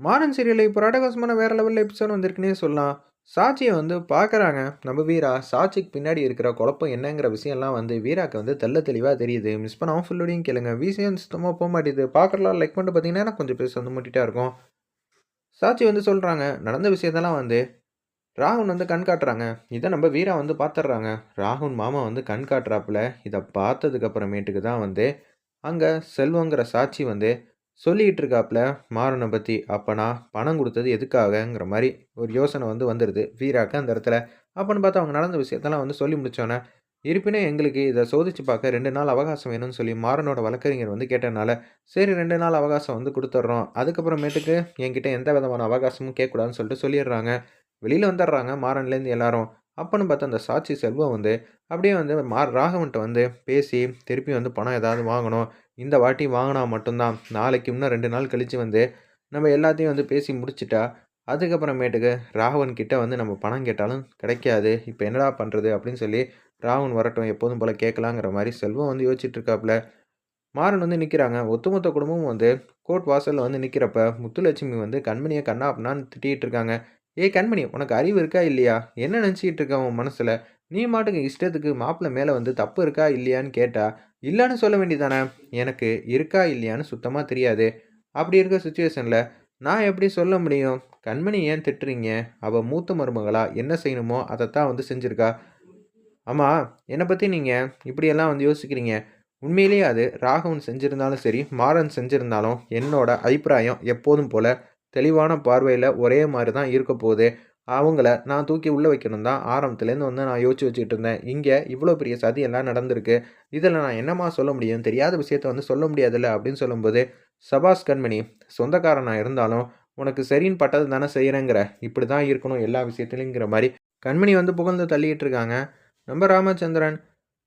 மாறன் சீரியலில் இப்போ அட்டகாசமான வேறு லெவலில் எபிசோட் வந்திருக்குன்னே சொல்லலாம். சாட்சியை வந்து பார்க்குறாங்க. நம்ம வீரா சாட்சிக்கு பின்னாடி இருக்கிற குழப்பம் என்னங்கிற விஷயம்லாம் வந்து வீராக்கு வந்து தெல்ல தெளிவாக தெரியுது. மிஸ் பண்ணாமல் ஃபுல்லோடையும் கேளுங்க. விஷயம் சுத்தமாக போக மாட்டேது பார்க்குறலாம் லைக் பண்ணிட்டு பார்த்தீங்கன்னா கொஞ்சம் பேச வந்து முட்டிட்டா இருக்கும். சாட்சி வந்து சொல்கிறாங்க நடந்த விஷயத்தெல்லாம் வந்து ராகுன் வந்து கண் காட்டுறாங்க. இதை நம்ம வீரா வந்து பார்த்துட்றாங்க ராகுன் மாமா வந்து கண் காட்டுறாப்புல. இதை பார்த்ததுக்கப்புறமேட்டுக்கு தான் வந்து அங்கே செல்வங்கிற சாட்சி வந்து சொல்லிக்கிட்டு இருக்காப்புல மாறனை பற்றி அப்போனா பணம் கொடுத்தது எதுக்காகங்கிற மாதிரி ஒரு யோசனை வந்து வந்துடுது வீராக்கு அந்த இடத்துல. அப்போன்னு பார்த்தா அவங்க நடந்த விஷயத்தெல்லாம் வந்து சொல்லி முடித்தோன்னே இருப்பினும் எங்களுக்கு இதை சோதிச்சு பார்க்க ரெண்டு நாள் அவகாசம் வேணும்னு சொல்லி மாறனோட வழக்கறிஞர் வந்து கேட்டனால சரி ரெண்டு நாள் அவகாசம் வந்து கொடுத்துட்றோம். அதுக்கப்புறமேட்டுக்கு என்கிட்ட எந்த விதமான அவகாசமும் கேட்கக்கூடாதுன்னு சொல்லிட்டு சொல்லிடுறாங்க. வெளியில் வந்துடுறாங்க மாறன்லேருந்து எல்லாரும். அப்போன்னு பார்த்தா அந்த சாட்சி செல்வம் வந்து அப்படியே வந்து மா ராகவன்ட்ட வந்து பேசி திருப்பி வந்து பணம் ஏதாவது வாங்கணும். இந்த வாட்டி வாங்கினா மட்டும்தான். நாளைக்கு இன்னும் ரெண்டு நாள் கழித்து வந்து நம்ம எல்லாத்தையும் வந்து பேசி முடிச்சிட்டா அதுக்கப்புறமேட்டுக்கு ராகவன் கிட்டே வந்து நம்ம பணம் கேட்டாலும் கிடைக்காது. இப்போ என்னடா பண்ணுறது அப்படின்னு சொல்லி ராகவன் வரட்டும் எப்போதும் போல் கேட்கலாங்கிற மாதிரி செல்வம் வந்து யோசிச்சுட்டு இருக்காப்புல மாறன் வந்து நிற்கிறாங்க ஒத்துமொத்த குடும்பமும் வந்து கோர்ட் வாசலில் வந்து நிற்கிறப்ப முத்துலட்சுமி வந்து கண்மணியை கண்ணா அப்படின்னான்னு திட்டிகிட்டு இருக்காங்க ஏய் கண்மணி உனக்கு அறிவு இருக்கா இல்லையா? என்ன நினச்சிக்கிட்டு இருக்க உன் மனசில்? நீ மாட்டுக்கு இஷ்டத்துக்கு மாப்பிள்ளை மேலே வந்து தப்பு இருக்கா இல்லையான்னு கேட்டா இல்லைன்னு சொல்ல வேண்டியதானே எனக்கு இருக்கா இல்லையான்னு சுத்தமாக தெரியாது. அப்படி இருக்க சுச்சுவேஷனில் நான் எப்படி சொல்ல முடியும்? கண்மணி ஏன் திட்டுறீங்க? அவள் மூத்த மருமகளா? என்ன செய்யணுமோ அதைத்தான் வந்து செஞ்சுருக்கா? ஆமாம் என்னை பற்றி நீங்கள் இப்படியெல்லாம் வந்து யோசிக்கிறீங்க? உண்மையிலேயே அது ராகவன் செஞ்சுருந்தாலும் சரி மாறன் செஞ்சுருந்தாலும் என்னோட அபிப்பிராயம் எப்போதும் போல் தெளிவான பார்வையில் ஒரே மாதிரி தான் இருக்க போகுது. அவங்கள நான் தூக்கி உள்ளே வைக்கணும் தான் ஆரம்பத்துலேருந்து வந்து நான் யோசிச்சு வச்சுக்கிட்டு இருந்தேன் இங்கே இவ்வளோ பெரிய சதி எல்லாம் நடந்திருக்கு. இதில் நான் என்னம்மா சொல்ல முடியும்? தெரியாத விஷயத்த வந்து சொல்ல முடியாதுல்ல அப்படின்னு சொல்லும்போது சபாஸ் கண்மணி சொந்தக்காரனாக இருந்தாலும் உனக்கு சரின்னு பட்டது தானே செய்கிறேங்கிற இப்படி தான் இருக்கணும் எல்லா விஷயத்துலைங்கிற மாதிரி. கண்மணி வந்து புகழ்ந்து தள்ளிட்டு இருக்காங்க. நம்ம ராமச்சந்திரன்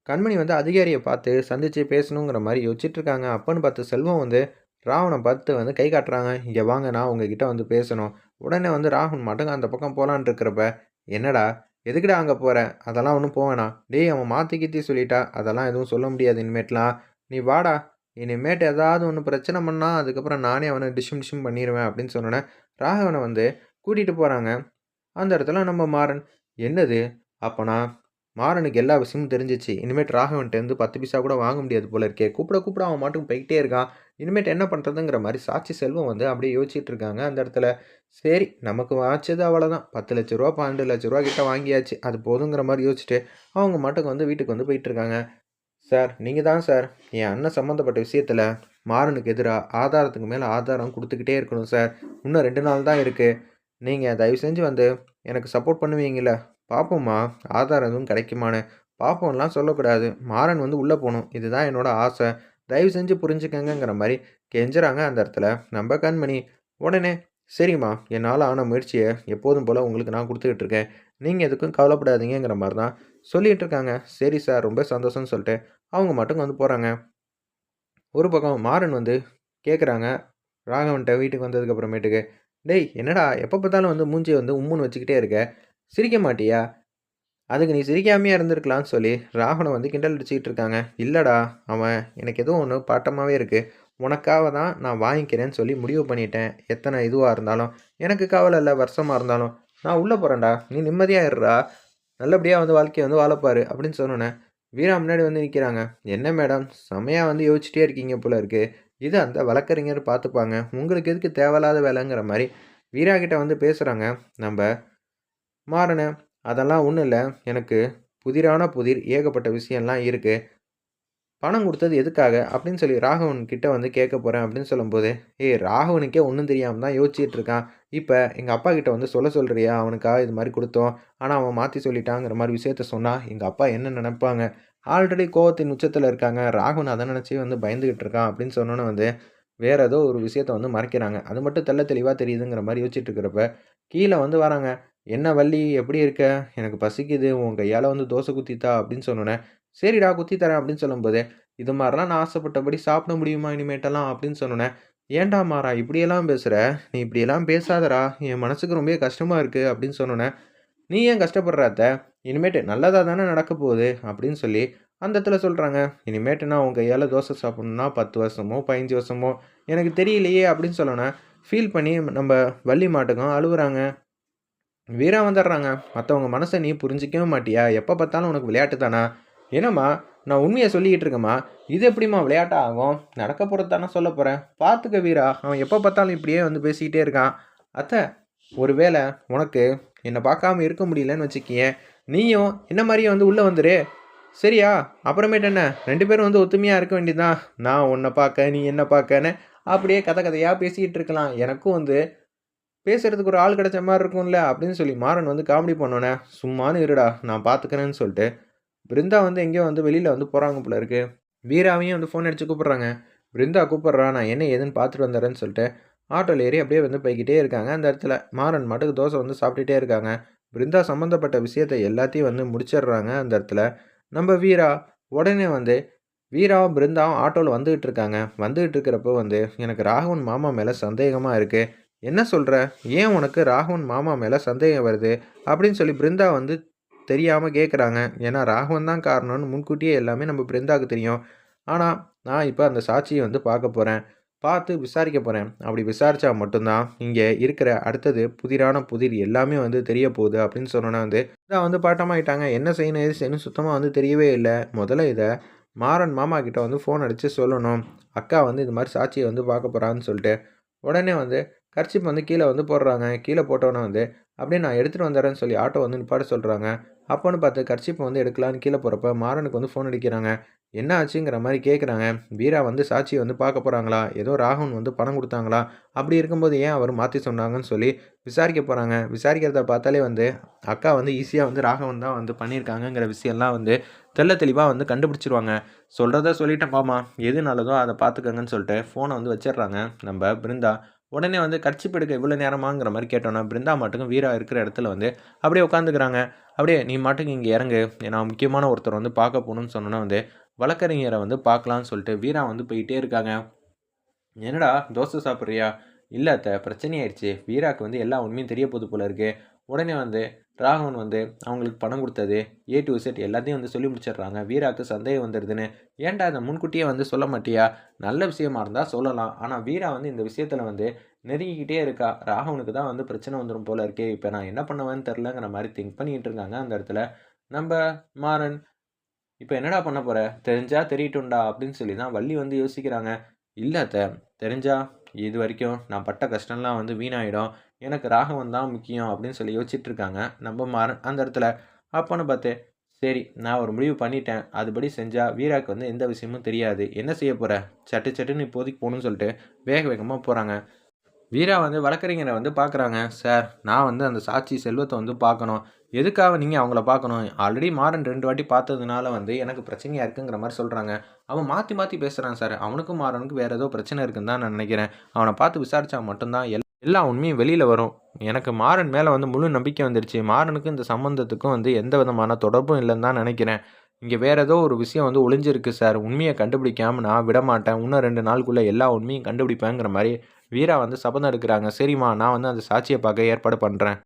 கண்மணி வந்து அதிகாரியை பார்த்து சந்தித்து பேசணுங்கிற மாதிரி யோசிச்சுட்டு இருக்காங்க. அப்பன்னு பார்த்து செல்வம் வந்து ராவனை பார்த்து வந்து கை காட்டுறாங்க. இங்கே வாங்க நான் உங்ககிட்ட வந்து பேசணும். உடனே வந்து ராகுன் மட்டும் அந்த பக்கம் போகலான் இருக்கிறப்ப என்னடா எதுக்குடா அங்கே போகிறேன் அதெல்லாம் ஒன்றும் போவேணா டேய் அவன் மாற்றி கீத்தி சொல்லிட்டா. அதெல்லாம் எதுவும் சொல்ல முடியாது இனிமேட்லாம். நீ வாடா. இனிமேட்டு ஏதாவது ஒன்று பிரச்சனை பண்ணால் அதுக்கப்புறம் நானே அவனை டிஷும் டிஷும் பண்ணிடுவேன் அப்படின்னு சொன்னோன்னே ராகவனை வந்து கூட்டிகிட்டு போகிறாங்க அந்த இடத்துல நம்ம மாறன் என்னது? அப்போனா? மாறனுக்கு எல்லா விஷயமும் தெரிஞ்சிச்சு. இனிமேட் ராகவன்ட்டேருந்து பத்து பைசா கூட வாங்க முடியாது போல இருக்கே. கூப்பிட கூப்பிட அவன் மாட்டும் போய்கிட்டே இருக்கான். இனிமேட்டு என்ன பண்ணுறதுங்கிற மாதிரி சாட்சி செல்வம் வந்து அப்படியே யோசிச்சுட்டு இருக்காங்க அந்த இடத்துல சரி நமக்கு வாச்சது அவ்வளோதான் பத்து லட்ச ரூபா பன்னெண்டு லட்ச ரூபா கிட்ட வாங்கியாச்சு. அது போதுங்கிற மாதிரி யோசிச்சுட்டு அவங்க மாட்டுக்கு வந்து வீட்டுக்கு வந்து போயிட்டுருக்காங்க சார் நீங்கள் தான் சார். என் அண்ணன் சம்மந்தப்பட்ட விஷயத்தில் மாறனுக்கு எதிராக ஆதாரத்துக்கு மேலே ஆதாரம் கொடுத்துக்கிட்டே இருக்கணும் சார். இன்னும் ரெண்டு நாள் தான் இருக்குது நீங்கள் தயவு செஞ்சு வந்து எனக்கு சப்போர்ட் பண்ணுவீங்கள பார்ப்போம்மா ஆதாரம் எதுவும் கிடைக்குமான்னு. பார்ப்போம்லாம் சொல்லக்கூடாது. மாறன் வந்து உள்ளே போகணும். இதுதான் என்னோடய ஆசை. தயவு செஞ்சு புரிஞ்சுக்கங்கிற மாதிரி கெஞ்சுறாங்க அந்த இடத்துல. நம்ம கண்மணி உடனே சரிம்மா என்னால் ஆன முயற்சியை எப்போதும் போல் உங்களுக்கு நான் கொடுத்துக்கிட்டு இருக்கேன். நீங்கள் எதுக்கும் கவலைப்படாதீங்கிற மாதிரி தான் சொல்லிகிட்டு இருக்காங்க. சரி சார் ரொம்ப சந்தோஷம்னு சொல்லிட்டு அவங்க மட்டும் வந்து போகிறாங்க ஒரு பக்கம் மாறன் வந்து கேட்குறாங்க ராகவன்ட்ட வீட்டுக்கு வந்ததுக்கு அப்புறமேட்டுக்கு டேய் என்னடா எப்போ பார்த்தாலும் வந்து மூஞ்சியை வந்து உம்முன்னு வச்சுக்கிட்டே இருக்க? சிரிக்க மாட்டியா? அதுக்கு நீ சிரிக்காமையாக இருந்திருக்கலான்னு சொல்லி ராகுனை வந்து கிண்டல் அடிச்சுக்கிட்டு இருக்காங்க. இல்லைடா அவன் எனக்கு எதுவும் ஒன்று பாட்டமாகவே இருக்குது உனக்காக தான் நான் வாங்கிக்கிறேன்னு சொல்லி முடிவு பண்ணிட்டேன். எத்தனை இதுவாக இருந்தாலும். எனக்கு கவலை இல்லை வருஷமாக இருந்தாலும். நான் உள்ளே போகிறேன்டா நீ நிம்மதியாக இருறா நல்லபடியாக வந்து வாழ்க்கையை வந்து வாழப்பார் அப்படின்னு சொன்னோன்னே வீரா முன்னாடி வந்து நிற்கிறாங்க என்ன மேடம்? செமையாக வந்து யோசிச்சிட்டே இருக்கீங்க போல இருக்குது இது அந்த வழக்கறிஞர் பார்த்துப்பாங்க. உங்களுக்கு எதுக்கு தேவையில்லாத வேலைங்கிற மாதிரி வீரா கிட்ட வந்து பேசுகிறாங்க நம்ம மாறனை அதெல்லாம் ஒன்றும் இல்லை. எனக்கு புதிரான புதிர் ஏகப்பட்ட விஷயம்லாம் இருக்குது பணம் கொடுத்தது எதுக்காக? அப்படின்னு சொல்லி ராகவன் கிட்டே வந்து கேட்க போகிறேன் அப்படின்னு சொல்லும்போது ஏய் ராகவனுக்கே ஒன்றும் தெரியாமல் தான் யோசிச்சுட்டு இருக்கான். இப்போ எங்கள் அப்பா கிட்ட வந்து சொல்ல சொல்கிறியா அவனுக்காக இது மாதிரி கொடுத்தோம். ஆனால் அவன் மாற்றி சொல்லிட்டாங்கிற மாதிரி விஷயத்த சொன்னால் எங்கள் அப்பா என்ன நினைப்பாங்க? ஆல்ரெடி கோவத்தின் உச்சத்தில் இருக்காங்க. ராகவன் அதை நினச்சி வந்து பயந்துக்கிட்டு இருக்கான். அப்படின்னு சொன்னோன்னே வந்து வேறு ஏதோ ஒரு விஷயத்த வந்து மறைக்கிறாங்க. அது மட்டும் தெல்ல தெளிவாக தெரியுதுங்கிற மாதிரி யோசிச்சுட்டு இருக்கிறப்ப கீழே வந்து வராங்க. என்ன வள்ளி எப்படி இருக்க? எனக்கு பசிக்குது. உன் கையால் வந்து தோசை குத்தித்தா? அப்படின்னு சொன்னோன்னே சரிடா குத்தி தரேன் அப்படின்னு சொல்லும்போது இது மாதிரிலாம் நான் ஆசைப்பட்டபடி சாப்பிட முடியுமா இனிமேட்டெல்லாம்? அப்படின்னு சொன்னோன்னே ஏன்டா மாறா இப்படியெல்லாம் பேசுகிற நீ இப்படியெல்லாம் பேசாதடா. என் மனசுக்கு ரொம்ப கஷ்டமாக இருக்குது அப்படின்னு சொன்னோன்னே நீ ஏன் கஷ்டப்படுறாத்த இனிமேட்டு நல்லதாக தானே நடக்க போகுது? அப்படின்னு சொல்லி அந்த இடத்துல சொல்கிறாங்க இனிமேட்டு நான் உங்கள் கையால் தோசை சாப்பிட்ணுன்னா பத்து வருஷமோ பதினஞ்சு வருஷமோ எனக்கு தெரியலையே. அப்படின்னு சொல்லணும் ஃபீல் பண்ணி நம்ம வள்ளி மாட்டுக்கும் அழுவுறாங்க. வீரா வந்துடுறாங்க. மற்றவங்க மனசை நீ புரிஞ்சிக்கவே மாட்டியா? எப்போ பார்த்தாலும் உனக்கு விளையாட்டு தானா? என்னம்மா நான் உண்மையை சொல்லிக்கிட்டு இருக்கேம்மா. இது எப்படிம்மா விளையாட்டா ஆகும்? நடக்க போகிறது தானே சொல்ல போகிறேன் பார்த்துக்க வீரா. அவன் எப்போ பார்த்தாலும் இப்படியே வந்து பேசிக்கிட்டே இருக்கான். அத்தை ஒருவேளை உனக்கு என்னை பார்க்காம இருக்க முடியலன்னு வச்சுக்கியேன் நீயும் என்ன மாதிரியே வந்து உள்ளே வந்துரு. சரியா? அப்புறமேட்டு என்ன? ரெண்டு பேரும் வந்து ஒத்துமையாக இருக்க வேண்டியதுதான். நான் உன்னை பார்க்க நீ என்ன பார்க்கன்னு அப்படியே கதை கதையாக பேசிக்கிட்டு இருக்கலாம். எனக்கும் வந்து பேசுகிறதுக்கு ஒரு ஆள் கிடைச்ச மாதிரி இருக்கும்ல அப்படின்னு சொல்லி மாறன் வந்து காமெடி பண்ணோன்னே சும்மானு இருடா நான் பார்த்துக்கிறேன்னு சொல்லிட்டு பிருந்தா வந்து எங்கேயோ வந்து வெளியில் வந்து போகிறாங்க போல இருக்கு. வீராவையும் வந்து ஃபோன் அடித்து கூப்பிட்றாங்க. பிருந்தா கூப்பிட்றா நான் என்ன ஏதுன்னு பார்த்துட்டு வந்துடுறேன்னு சொல்லிட்டு ஆட்டோவில் ஏறி அப்படியே வந்து போய்கிட்டே இருக்காங்க. அந்த இடத்துல மாறன் மட்டுக்கு தோசை வந்து சாப்பிட்டுட்டே இருக்காங்க. பிருந்தா சம்மந்தப்பட்ட விஷயத்தை எல்லாத்தையும் வந்து முடிச்சிடுறாங்க அந்த இடத்துல. நம்ம வீரா உடனே வந்து வீராவும் பிருந்தாவும் ஆட்டோவில் வந்துகிட்டு இருக்காங்க. வந்துகிட்டு இருக்கிறப்போ வந்து எனக்கு ராகவன் மாமா மேலே சந்தேகமாக இருக்குது என்ன சொல்கிற ஏன் உனக்கு ராகவன் மாமா மேலே சந்தேகம் வருது? அப்படின்னு சொல்லி பிருந்தா வந்து தெரியாமல் கேட்குறாங்க ஏன்னா ராகவன் தான் காரணம்னு முன்கூட்டியே எல்லாமே நம்ம பிருந்தாவுக்கு தெரியும். ஆனால் நான் இப்போ அந்த சாட்சியை வந்து பார்க்க போகிறேன் பார்த்து விசாரிக்க போகிறேன் அப்படி விசாரித்தா மட்டும்தான் இங்கே இருக்கிற அடுத்தது புதிரான புதிர் எல்லாமே வந்து தெரிய போகுது அப்படின்னு சொன்னோன்னா வந்து இதான் வந்து பாட்டமாயிட்டாங்க. என்ன செய்யணும் எது செய்யணும் சுத்தமாக வந்து தெரியவே இல்லை. முதல்ல இதை மாறன் மாமா கிட்ட வந்து ஃபோன் அடித்து சொல்லணும். அக்கா வந்து இது மாதிரி சாட்சியை வந்து பார்க்க போகிறான்னு சொல்லிட்டு உடனே வந்து கர்ச்சிப் வந்து கீழே வந்து போடுறாங்க. கீழே போட்டோன்னே வந்து அப்படியே நான் எடுத்துகிட்டு வந்துடுறேன்னு சொல்லி ஆட்டோ வந்து நிப்பாட சொல்கிறாங்க அப்போன்னு பார்த்து கர்ச்சிப்பை வந்து எடுக்கலான்னு கீழே போகிறப்ப மாறனுக்கு வந்து ஃபோன் அடிக்கிறாங்க. என்ன ஆச்சுங்கிற மாதிரி கேட்குறாங்க வீரா வந்து சாட்சியை வந்து பார்க்க போகிறாங்களா ஏதோ ராகுன் வந்து பணம் கொடுத்தாங்களா? அப்படி இருக்கும்போது ஏன் அவர் மாற்றி சொன்னாங்கன்னு சொல்லி விசாரிக்க போகிறாங்க விசாரிக்கிறத பார்த்தாலே வந்து அக்கா வந்து ஈஸியாக வந்து ராகவன் தான் வந்து பண்ணியிருக்காங்கங்கிற விஷயம்லாம் வந்து தெள்ள தெளிவாக வந்து கண்டுபிடிச்சிருவாங்க. சொல்கிறத சொல்லிட்டேன் பாமா. எது நல்லதோ அதை பார்த்துக்கங்கன்னு சொல்லிட்டு ஃபோனை வந்து வச்சிடுறாங்க. நம்ம பிருந்தா உடனே வந்து கட்சிப்பு எடுக்க இவ்வளோ நேரமாங்கிற மாதிரி கேட்டோன்னா பிருந்தா மாட்டுக்கும் வீரா இருக்கிற இடத்துல வந்து அப்படியே உட்காந்துக்கிறாங்க அப்படியே நீ மாட்டுக்கு இங்கே இறங்கு. நான் முக்கியமான ஒருத்தர் வந்து பார்க்க போகணும்னு சொன்னோன்னா வந்து வழக்கறிஞரை வந்து பார்க்கலான்னு சொல்லிட்டு வீரா வந்து போயிட்டே இருக்காங்க. என்னடா தோசை சாப்பிட்றியா? இல்லை அத்தை பிரச்சனையாயிடுச்சு. வீராக்கு வந்து எல்லா உண்மையும் தெரிய போது போல இருக்கு. உடனே வந்து ராகவன் வந்து அவங்களுக்கு பணம் கொடுத்தது ஏ டு செட் எல்லாத்தையும் வந்து சொல்லி முடிச்சிடுறாங்க. வீராவுக்கு சந்தேகம் வந்துடுதுன்னு ஏன்டா அதை முன்கூட்டியே வந்து சொல்ல மாட்டியா? நல்ல விஷயமா இருந்தால் சொல்லலாம். ஆனால் வீரா வந்து இந்த விஷயத்தில் வந்து நெருங்கிக்கிட்டே இருக்கா. ராகவனுக்கு தான் வந்து பிரச்சனை வந்துடும் போல இருக்கே. இப்போ நான் என்ன பண்ணுவேன்னு தெரிலங்கிற மாதிரி திங்க் பண்ணிக்கிட்டு இருக்காங்க அந்த இடத்துல. நம்ம மாறன் இப்போ என்னடா பண்ண போகிற தெரிஞ்சா தெரியட்டும்டா அப்படின்னு சொல்லி தான் வள்ளி வந்து யோசிக்கிறாங்க. இல்லாத தெரிஞ்சா இது வரைக்கும் நான் பட்ட கஷ்டம்லாம் வந்து வீணாயிடும். எனக்கு ராகவன் தான் முக்கியம் அப்படின்னு சொல்லி யோசிச்சுட்டு இருக்காங்க நம்ம மாற அந்த இடத்துல. அப்போன்னு பார்த்து சரி நான் ஒரு முடிவு பண்ணிட்டேன். அதுபடி செஞ்சால் வீராக்கு வந்து எந்த விஷயமும் தெரியாது. என்ன செய்ய போகிற சட்டு சட்டுன்னு இப்போதைக்கு போகணும்னு சொல்லிட்டு வேக வேகமாக போகிறாங்க வீரா வந்து வழக்கறிஞரை வந்து பார்க்குறாங்க சார் நான் வந்து அந்த சாட்சி செல்வத்தை வந்து பார்க்கணும் எதுக்காக நீங்கள் அவங்கள பார்க்கணும் ஆல்ரெடி மாறன் ரெண்டு வாட்டி பார்த்ததுனால வந்து எனக்கு பிரச்சனையாக இருக்குங்கிற மாதிரி சொல்கிறாங்க அவன் மாற்றி மாற்றி பேசுகிறான் சார். அவனுக்கும் மாறனுக்கும் வேறு ஏதோ பிரச்சனை இருக்குன்னு தான் நான் நினைக்கிறேன். அவனை பார்த்து விசாரித்தா மட்டும்தான் எல் எல்லா உண்மையும் வெளியில் வரும். எனக்கு மாறன் மேலே வந்து முழு நம்பிக்கை வந்துடுச்சு மாறனுக்கும் இந்த சம்மந்தத்துக்கும் வந்து எந்த விதமான தொடர்பும் இல்லைன்னு தான் நினைக்கிறேன். இங்கே வேறு ஏதோ ஒரு விஷயம் வந்து ஒளிஞ்சிருக்கு சார். உண்மையை கண்டுபிடிக்காமல் நான் விட மாட்டேன். இன்னும் ரெண்டு நாளுக்குள்ளே எல்லா உண்மையும் கண்டுபிடிப்பேங்கிற மாதிரி வீரா வந்து சபதம் எடுக்கிறாங்க. சரிம்மா நான் வந்து அந்த சாட்சியை பார்க்க ஏற்பாடு பண்ணுறேன்